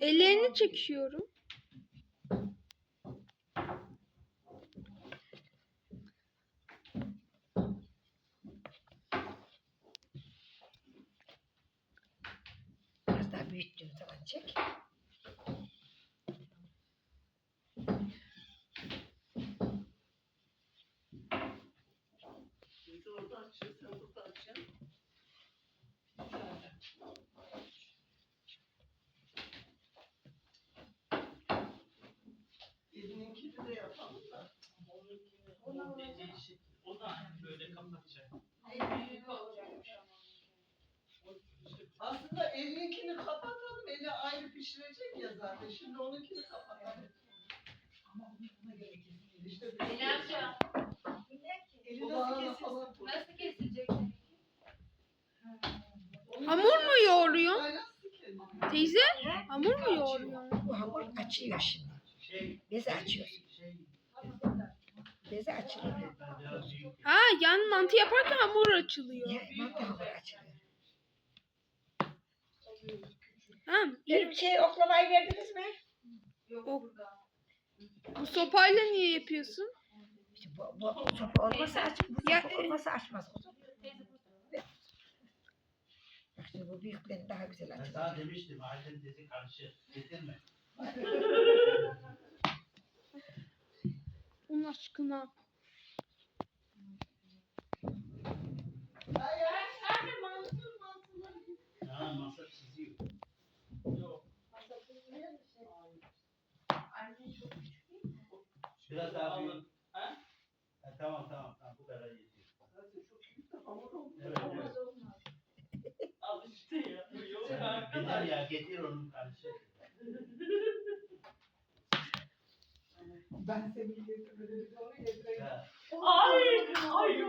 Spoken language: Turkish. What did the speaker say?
Ellerini çekiyorum. Biraz daha büyüttüğüm zaman çek. De yapalım da. O dediği şey, o da böyle kapatacak. Aslında elininkini kapatalım, eli ayrı pişirecek ya zaten. Şimdi onunkini kapatalım. İşte Eli açacağım. Eli Bu nasıl bağını kesilsin? Nasıl kesilecek? Hamur mu yoğuruyorsun? Teyze hamur mu yoğuruyorsun? Bu hamur açıyor şimdi. Bezi açıyorsun. Bezi açılıyor. Ha yani mantı yaparken hamur açılıyor. Ya, mantı hamur açılıyor. Ha, Benim şey oklavayı verdiniz mi? O, bu sopayla niye yapıyorsun? İşte bu, bu sopa olmasa aç, bu Ya, sopa e- olmasa açmaz. Bak şimdi bu büyüklerin daha güzel Ben açılıyor. sana demiştim, ailen dedi karşı getirme. Onun aşkına. Ay, ay, ay, mantı, mantılar. Ha, masa çiziyor. Yok. Biraz daha büyük. Ha? Ha, tamam tamam, tamam bu kadar yetiyor. Zaten çok büyük de hamur oldu. Evet, evet. Al işte ya. Yok arkadaş. ya, getir onun karşı. Ben seni getirdim, onu. Ay, ay.